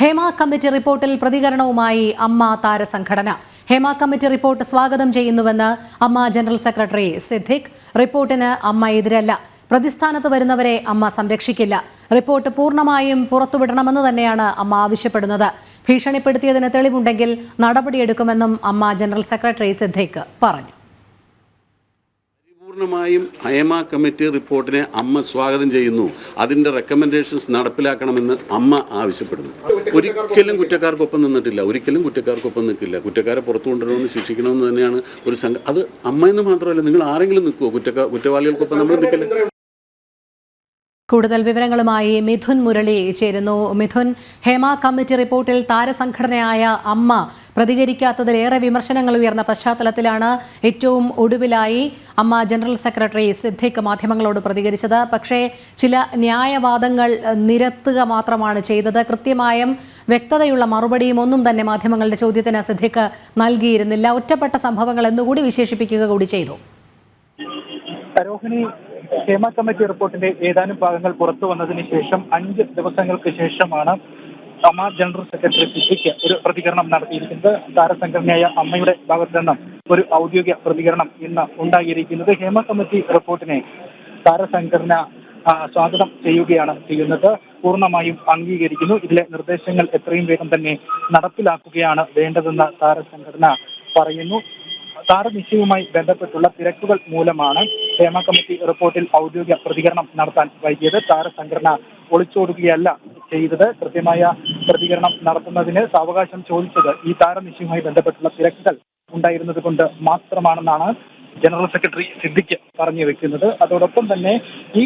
Hema committee റിപ്പോർട്ടിൽ പ്രതികരണവുമായി അമ്മ താരസംഘടന. ഹേമ കമ്മിറ്റി റിപ്പോർട്ട് സ്വാഗതം ചെയ്യുന്നുവെന്ന് അമ്മ ജനറൽ സെക്രട്ടറി സിദ്ദിഖ്. റിപ്പോർട്ടിന് അമ്മ എതിരല്ല. പ്രതിസ്ഥാനത്ത് വരുന്നവരെ അമ്മ സംരക്ഷിക്കില്ല. റിപ്പോർട്ട് പൂർണമായും പുറത്തുവിടണമെന്ന് തന്നെയാണ് അമ്മ ആവശ്യപ്പെടുന്നത്. ഭീഷണിപ്പെടുത്തിയതിന് തെളിവുണ്ടെങ്കിൽ നടപടിയെടുക്കുമെന്നും അമ്മ ജനറൽ സെക്രട്ടറി സിദ്ദിഖ് പറഞ്ഞു. പൂർണമായും ഹേമ കമ്മിറ്റി റിപ്പോർട്ടിനെ അമ്മ സ്വാഗതം ചെയ്യുന്നു. അതിന്റെ റെക്കമെൻഡേഷൻസ് നടപ്പിലാക്കണമെന്ന് അമ്മ ആവശ്യപ്പെടുന്നു. ഒരിക്കലും കുറ്റക്കാർക്കൊപ്പം നിന്നിട്ടില്ല. ഒരിക്കലും കുറ്റക്കാർക്കൊപ്പം നിൽക്കില്ല. കുറ്റക്കാരെ പുറത്തു കൊണ്ടുവരണമെന്ന് ശിക്ഷിക്കണമെന്ന് തന്നെയാണ് ഒരു സംഘം അത് അമ്മ എന്ന് മാത്രമല്ല നിങ്ങൾ ആരെങ്കിലും നിൽക്കുമോ കുറ്റക്കാർ കുറ്റവാളികൾക്കൊപ്പം നമ്മൾ നിൽക്കില്ല. കൂടുതൽ വിവരങ്ങളുമായി മിഥുൻ മുരളി ചേരുന്നു. മിഥുൻ ഹേമ കമ്മിറ്റി റിപ്പോർട്ടിൽ താരസംഘടനയായ അമ്മ പ്രതികരിക്കാത്തതിലേറെ വിമർശനങ്ങൾ ഉയർന്ന പശ്ചാത്തലത്തിലാണ് ഏറ്റവും ഒടുവിലായി അമ്മ ജനറൽ സെക്രട്ടറി സിദ്ദിഖ് മാധ്യമങ്ങളോട് പ്രതികരിച്ചത്. പക്ഷേ ചില ന്യായവാദങ്ങൾ നിരത്തുക മാത്രമാണ് ചെയ്തത്. കൃത്യമായും വ്യക്തതയുള്ള മറുപടിയും ഒന്നും തന്നെ മാധ്യമങ്ങളുടെ ചോദ്യത്തിന് സിദ്ദിഖ് നൽകിയിരുന്നില്ല. ഒറ്റപ്പെട്ട സംഭവങ്ങൾ എന്നുകൂടി വിശേഷിപ്പിക്കുക കൂടി ചെയ്തു. ഹേമ കമ്മിറ്റി റിപ്പോർട്ടിന്റെ ഏതാനും ഭാഗങ്ങൾ പുറത്തു വന്നതിന് ശേഷം അഞ്ച് ദിവസങ്ങൾക്ക് ശേഷമാണ് അമ്മ ജനറൽ സെക്രട്ടറി സിദ്ദിഖ് ഒരു പ്രതികരണം നടത്തിയിരിക്കുന്നത്. താരസംഘടനയായ അമ്മയുടെ ഭാഗത്തു നിന്നും ഒരു ഔദ്യോഗിക പ്രതികരണം ഇന്ന് ഉണ്ടായിരിക്കുന്നത്. ഹേമ കമ്മിറ്റി റിപ്പോർട്ടിനെ താരസംഘടന സ്വാഗതം ചെയ്യുകയാണ് ചെയ്യുന്നത്. പൂർണമായും അംഗീകരിക്കുന്നു. ഇതിലെ നിർദ്ദേശങ്ങൾ എത്രയും വേഗം തന്നെ നടപ്പിലാക്കുകയാണ് വേണ്ടതെന്ന് താരസംഘടന പറയുന്നു. താരനിശ്ചയവുമായി ബന്ധപ്പെട്ടുള്ള തിരക്കുകൾ മൂലമാണ് ഹേമ കമ്മിറ്റി റിപ്പോർട്ടിൽ ഔദ്യോഗിക പ്രതികരണം നടത്താൻ വൈകിയത്. താരസംഘടന ഒളിച്ചോടുകയല്ല ചെയ്തത്. കൃത്യമായ പ്രതികരണം നടത്തുന്നതിന് സാവകാശം ചോദിച്ചത് ഈ താരനിശ്ചയവുമായി ബന്ധപ്പെട്ടുള്ള തിരക്കുകൾ ഉണ്ടായിരുന്നത് കൊണ്ട് മാത്രമാണെന്നാണ് ജനറൽ സെക്രട്ടറി സിദ്ദിഖ് പറഞ്ഞു വെക്കുന്നത് അതോടൊപ്പം തന്നെ ഈ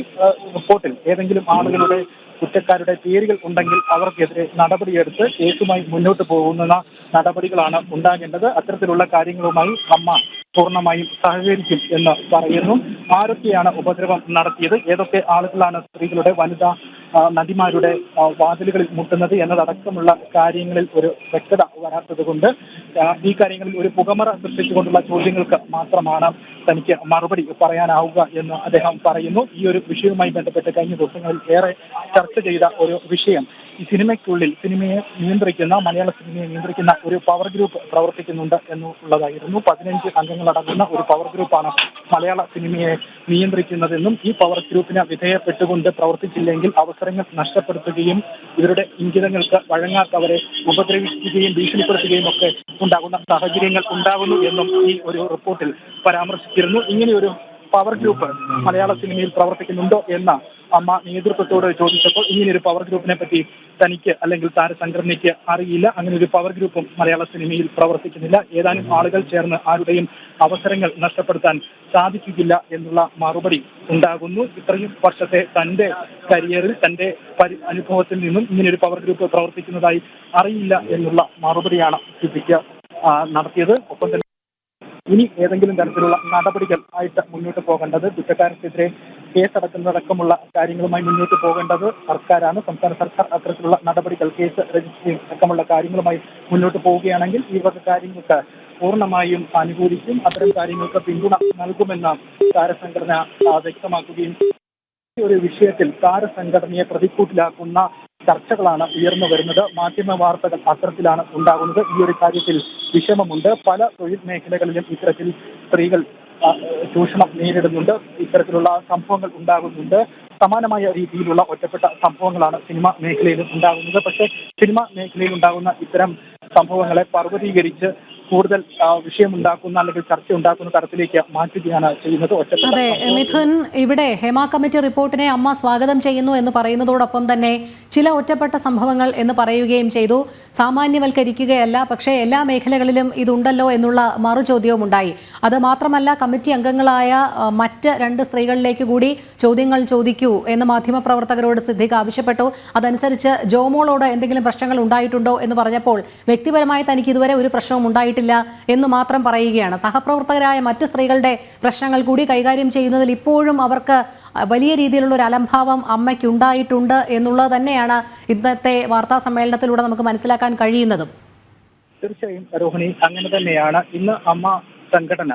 റിപ്പോർട്ടിൽ ഏതെങ്കിലും ആളുകളുടെ കുറ്റക്കാരുടെ പേരുകൾ ഉണ്ടെങ്കിൽ അവർക്കെതിരെ നടപടിയെടുത്ത് കേസുമായി മുന്നോട്ട് പോകുന്ന നടപടികളാണ് ഉണ്ടാകേണ്ടത്. അത്തരത്തിലുള്ള കാര്യങ്ങളുമായി അമ്മ പൂർണമായും സഹകരിക്കും എന്ന് പറയുന്നു. ആരൊക്കെയാണ് ഉപദ്രവം നടത്തിയത്? ഏതൊക്കെ ആളുകളാണ് സ്ത്രീകളുടെ വനിതാ നടിമാരുടെ വാതിലുകളിൽ മുട്ടുന്നത് എന്നതടക്കമുള്ള കാര്യങ്ങളിൽ ഒരു വ്യക്തത വരാത്തത് കൊണ്ട് ഈ കാര്യങ്ങളിൽ ഒരു പുകമറ സൃഷ്ടിച്ചുകൊണ്ടുള്ള ചോദ്യങ്ങൾക്ക് മാത്രമാണ് തനിക്ക് മറുപടി പറയാനാവുക എന്ന് അദ്ദേഹം പറയുന്നു. ഈ ഒരു വിഷയവുമായി ബന്ധപ്പെട്ട് കഴിഞ്ഞ ദിവസങ്ങളിൽ ഏറെ ചർച്ച ചെയ്ത ഒരു വിഷയം ഈ സിനിമയ്ക്കുള്ളിൽ സിനിമയെ നിയന്ത്രിക്കുന്ന മലയാള സിനിമയെ നിയന്ത്രിക്കുന്ന ഒരു പവർ ഗ്രൂപ്പ് പ്രവർത്തിക്കുന്നുണ്ട് എന്നുള്ളതായിരുന്നു. പതിനഞ്ച് അംഗങ്ങളടങ്ങുന്ന ഒരു പവർ ഗ്രൂപ്പാണ് മലയാള സിനിമയെ നിയന്ത്രിക്കുന്നതെന്നും ഈ പവർ ഗ്രൂപ്പിനെ വിധേയപ്പെട്ടുകൊണ്ട് പ്രവർത്തിച്ചില്ലെങ്കിൽ അവസരങ്ങൾ നഷ്ടപ്പെടുത്തുകയും ഇവരുടെ ഇംഗിതങ്ങൾക്ക് വഴങ്ങാത്തവരെ ഉപദ്രവിക്കുകയും ഭീഷണിപ്പെടുത്തുകയും ഒക്കെ ഉണ്ടാകുന്ന സാഹചര്യങ്ങൾ ഉണ്ടാകുന്നു എന്നും ഈ ഒരു റിപ്പോർട്ടിൽ പരാമർശിച്ചിരുന്നു. ഇങ്ങനെയൊരു പവർ ഗ്രൂപ്പ് മലയാള സിനിമയിൽ പ്രവർത്തിക്കുന്നുണ്ടോ എന്ന അമ്മ നേതൃത്വത്തോട് ചോദിച്ചപ്പോൾ ഇങ്ങനെയൊരു പവർ ഗ്രൂപ്പിനെ പറ്റി തനിക്ക് അല്ലെങ്കിൽ താരസംഘടനയ്ക്ക് അറിയില്ല. അങ്ങനെ ഒരു പവർ ഗ്രൂപ്പും മലയാള സിനിമയിൽ പ്രവർത്തിക്കുന്നില്ല. ഏതാനും ആളുകൾ ചേർന്ന് ആരുടെയും അവസരങ്ങൾ നഷ്ടപ്പെടുത്താൻ സാധിക്കുകയില്ല എന്നുള്ള മറുപടി ഉണ്ടാകുന്നു. ഇത്രയും വർഷത്തെ തന്റെ കരിയറിൽ തന്റെ അനുഭവത്തിൽ നിന്നും ഇങ്ങനെയൊരു പവർ ഗ്രൂപ്പ് പ്രവർത്തിക്കുന്നതായി അറിയില്ല എന്നുള്ള മറുപടിയാണ് സിദ്ദിഖ് നടത്തിയത്. ഒപ്പം ഇനി ഏതെങ്കിലും തരത്തിലുള്ള നടപടികൾ ആയിട്ട് മുന്നോട്ട് പോകേണ്ടത് കുറ്റക്കാർക്കെതിരെ കേസടക്കുന്നതടക്കമുള്ള കാര്യങ്ങളുമായി മുന്നോട്ട് പോകേണ്ടത് സർക്കാരാണ്. സംസ്ഥാന സർക്കാർ അത്തരത്തിലുള്ള നടപടികൾ കേസ് രജിസ്റ്റർ അടക്കമുള്ള കാര്യങ്ങളുമായി മുന്നോട്ട് പോവുകയാണെങ്കിൽ ഈ വക കാര്യങ്ങൾക്ക് പൂർണമായും അനുകൂലിക്കും അത്തരം കാര്യങ്ങൾക്ക് പിന്തുണ നൽകുമെന്ന് താരസംഘടന വ്യക്തമാക്കുകയും ഒരു വിഷയത്തിൽ താരസംഘടനയെ പ്രതിക്കൂട്ടിലാക്കുന്ന ചർച്ചകളാണ് ഉയർന്നു വരുന്നത്. മാധ്യമ വാർത്തകൾ അത്തരത്തിലാണ് ഉണ്ടാകുന്നത്. ഈ ഒരു കാര്യത്തിൽ വിഷമമുണ്ട്. പല തൊഴിൽ മേഖലകളിലും ഇത്തരത്തിൽ സ്ത്രീകൾ ചൂഷണം നേരിടുന്നുണ്ട്. ഇത്തരത്തിലുള്ള സംഭവങ്ങൾ ഉണ്ടാകുന്നുണ്ട്. സമാനമായ രീതിയിലുള്ള ഒറ്റപ്പെട്ട സംഭവങ്ങളാണ് സിനിമ മേഖലയിലും ഉണ്ടാകുന്നത്. പക്ഷേ സിനിമ മേഖലയിൽ ഉണ്ടാകുന്ന ഇത്തരം സംഭവങ്ങളെ പർവതീകരിച്ച് കൂടുതൽ വിഷയമുണ്ടാക്കുന്ന അല്ലെങ്കിൽ ചർച്ച ഉണ്ടാക്കുന്ന തരത്തിലേക്ക് മാറ്റുകയാണ് ചെയ്യുന്നത്. അതെ മിഥുൻ ഇവിടെ ഹേമ കമ്മിറ്റി റിപ്പോർട്ടിനെ അമ്മ സ്വാഗതം ചെയ്യുന്നു എന്ന് പറയുന്നതോടൊപ്പം തന്നെ ചില ഒറ്റപ്പെട്ട സംഭവങ്ങൾ എന്ന് പറയുകയും ചെയ്തു. സാമാന്യവൽക്കരിക്കുകയല്ല പക്ഷേ എല്ലാ മേഖലകളിലും ഇതുണ്ടല്ലോ എന്നുള്ള മറുചോദ്യവും ഉണ്ടായി. അത് മാത്രമല്ല കമ്മിറ്റി അംഗങ്ങളായ മറ്റ് രണ്ട് സ്ത്രീകളിലേക്ക് കൂടി ചോദ്യങ്ങൾ ചോദിക്കൂ എന്ന് മാധ്യമപ്രവർത്തകരോട് സിദ്ദിഖ് ആവശ്യപ്പെട്ടു. അതനുസരിച്ച് ജോമോളോട് എന്തെങ്കിലും പ്രശ്നങ്ങൾ ഉണ്ടായിട്ടുണ്ടോ എന്ന് പറഞ്ഞപ്പോൾ വ്യക്തിപരമായി തനിക്ക് ഇതുവരെ ഒരു പ്രശ്നവും ഉണ്ടായിട്ടില്ല. എന്ന് മാത്രം പറയുകയാണ്. സഹപ്രവർത്തകരായ മറ്റ് സ്ത്രീകളുടെ പ്രശ്നങ്ങൾ കൂടി കൈകാര്യം ചെയ്യുന്നതിൽ ഇപ്പോഴും അവർക്ക് വലിയ രീതിയിലുള്ള ഒരു അലംഭാവം അമ്മയ്ക്കുണ്ടായിട്ടുണ്ട് എന്നുള്ളത് തന്നെയാണ് ഇന്നത്തെ വാർത്താ സമ്മേളനത്തിലൂടെ നമുക്ക് മനസ്സിലാക്കാൻ കഴിയുന്നതും. തീർച്ചയായും രോഹിണി അങ്ങനെ തന്നെയാണ്. ഇന്ന് അമ്മ സംഘടന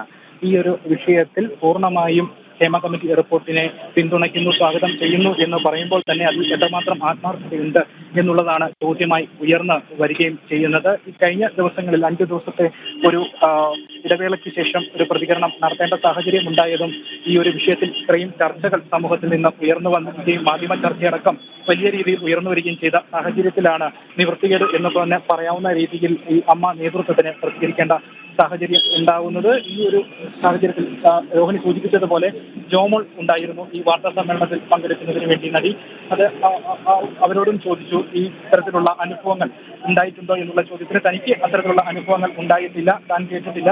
ഈ ഒരു വിഷയത്തിൽ പൂർണമായും ഹേമ കമ്മിറ്റി റിപ്പോർട്ടിനെ പിന്തുണയ്ക്കുന്നു സ്വാഗതം ചെയ്യുന്നു എന്ന് പറയുമ്പോൾ തന്നെ അതിൽ എത്രമാത്രം ആത്മാർത്ഥതയുണ്ട് എന്നുള്ളതാണ് ചോദ്യമായി ഉയർന്നു വരികയും ചെയ്യുന്നത്. കഴിഞ്ഞ ദിവസങ്ങളിൽ അഞ്ചു ദിവസത്തെ ഒരു ഇടവേളയ്ക്ക് ശേഷം ഒരു പ്രതികരണം നടത്തേണ്ട സാഹചര്യം ഉണ്ടായതും ഈ ഒരു വിഷയത്തിൽ ഇത്രയും ചർച്ചകൾ സമൂഹത്തിൽ നിന്ന് ഉയർന്നു വന്നിരിക്കുകയും മാധ്യമ ചർച്ചയടക്കം വലിയ രീതിയിൽ ഉയർന്നു വരികയും ചെയ്ത സാഹചര്യത്തിലാണ് നിവൃത്തികേട് എന്ന് തന്നെ പറയാവുന്ന രീതിയിൽ ഈ അമ്മ നേതൃത്വത്തിന് പ്രതികരിക്കേണ്ട സാഹചര്യം ഉണ്ടാവുന്നത് ഈ ഒരു സാഹചര്യത്തിൽ രോഹിണി സൂചിപ്പിച്ചതുപോലെ ജോമോൾ ഉണ്ടായിരുന്നു. ഈ വാർത്താ സമ്മേളനത്തിൽ പങ്കെടുക്കുന്നതിന് വേണ്ടി നടി. അത് അവരോടും ചോദിച്ചു ഈ തരത്തിലുള്ള അനുഭവങ്ങൾ ഉണ്ടായിട്ടുണ്ടോ എന്നുള്ള ചോദ്യത്തിന് തനിക്ക് അത്തരത്തിലുള്ള അനുഭവങ്ങൾ ഉണ്ടായിട്ടില്ല താൻ കേട്ടിട്ടില്ല.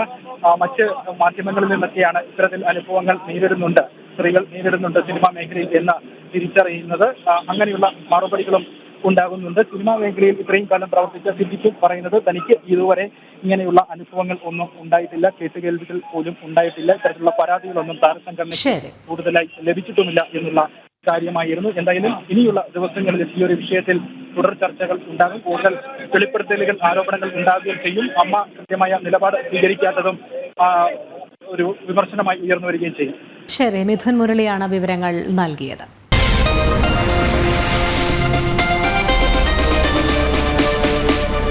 മറ്റ് മാധ്യമങ്ങളിൽ നിന്നൊക്കെയാണ് ഇത്തരത്തിൽ അനുഭവങ്ങൾ നേരിടുന്നുണ്ട് സ്ത്രീകൾ നേരിടുന്നുണ്ട് സിനിമാ മേഖലയിൽ എന്ന് തിരിച്ചറിയുന്നത്. അങ്ങനെയുള്ള മറുപടികളും ഉണ്ടാകുന്നുണ്ട്. സിനിമാ മേഖലയിൽ ഇത്രയും കാലം പ്രവർത്തിച്ച സിദ്ദിഖ് പറയുന്നത് തനിക്ക് ഇതുവരെ ഇങ്ങനെയുള്ള അനുഭവങ്ങൾ ഒന്നും ഉണ്ടായിട്ടില്ല. കേട്ടുകേൾവികൾ പോലും ഉണ്ടായിട്ടില്ല. ഇത്തരത്തിലുള്ള പരാതികളൊന്നും താരസംഘടന കൂടുതലായി ലഭിച്ചിട്ടുമില്ല എന്നുള്ള കാര്യമായിരുന്നു. എന്തായാലും ഇനിയുള്ള ദിവസങ്ങളിൽ ഈ ഒരു വിഷയത്തിൽ തുടർ ചർച്ചകൾ ഉണ്ടാകും. കൂടുതൽ വെളിപ്പെടുത്തലുകൾ ആരോപണങ്ങൾ ഉണ്ടാകുകയും ചെയ്യും. അമ്മ കൃത്യമായ നിലപാട് സ്വീകരിക്കാത്തതും ഒരു വിമർശനമായി ഉയർന്നു വരികയും ചെയ്യും. ശരി. മിഥുൻ മുരളിയാണ് വിവരങ്ങൾ നൽകിയത്.